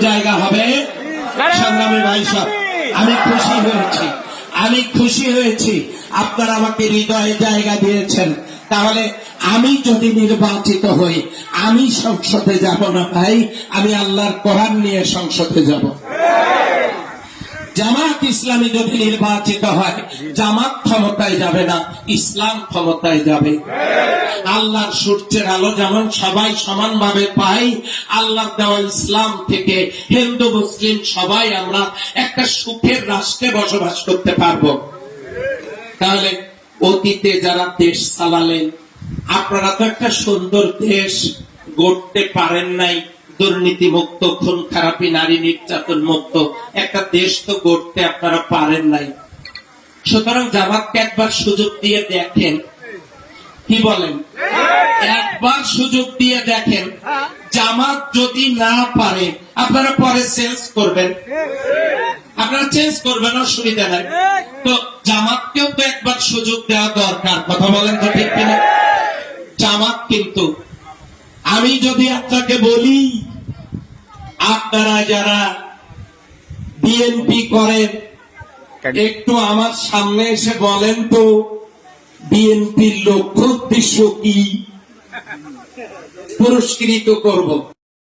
জায়গা হবে। সংগ্রামী ভাই সব আমি খুশি হয়েছি। আমি খুশি হয়েছি। আপনারা আমাকে হৃদয়ে জায়গা দিয়েছেন। তাহলে আমি যদি নির্বাচিত হই আমি সংসদে যাব না ভাই। আমি আল্লাহর কোরআন নিয়ে সংসদে যাব। জামাত ইসলামী যদি নির্বাচিত হয়, জামাত ক্ষমতায় যাবে না, ইসলাম ক্ষমতায় যাবে। আল্লাহর সূর্যের আলো যেমন সবাই সমানভাবে পাই আল্লাহ দেওয়া ইসলাম থেকে হিন্দু, মুসলিম সবাই আমরা একটা সুখের রাষ্ট্রে বসবাস করতে পারব। তাহলে অতীতে যারা দেশ চালালেন, আপনারা তো একটা সুন্দর দেশ গড়তে পারেন নাই দুর্নীতি মুক্ত খুন, খারাপি, নারী নির্যাতন মুক্ত, একটা দেশ তো গড়তে আপনারা পারেন নাই। সুতরাং জামাতকে একবার সুযোগ দিয়ে দেখেন। কি বলেন? একবার সুযোগ দিয়ে দেখেন। জামাত যদি না পারে, আপনারা পরে চেঞ্জ করবেন। আপনারা চেঞ্জ করবেন, অসুবিধা নাই। তো জামাতকেও তো একবার সুযোগ দেওয়া দরকার। কথা বলেন তো ঠিক কিনা? জামাত কিন্তু, আমি যদি আপনাকে বলি, আপনারা যারা বিএনপি করেন একটু আমার সামনে এসে বলেন তো বিএনপির লক্ষ্য উদ্দেশ্য কি? পুরস্কৃত করব।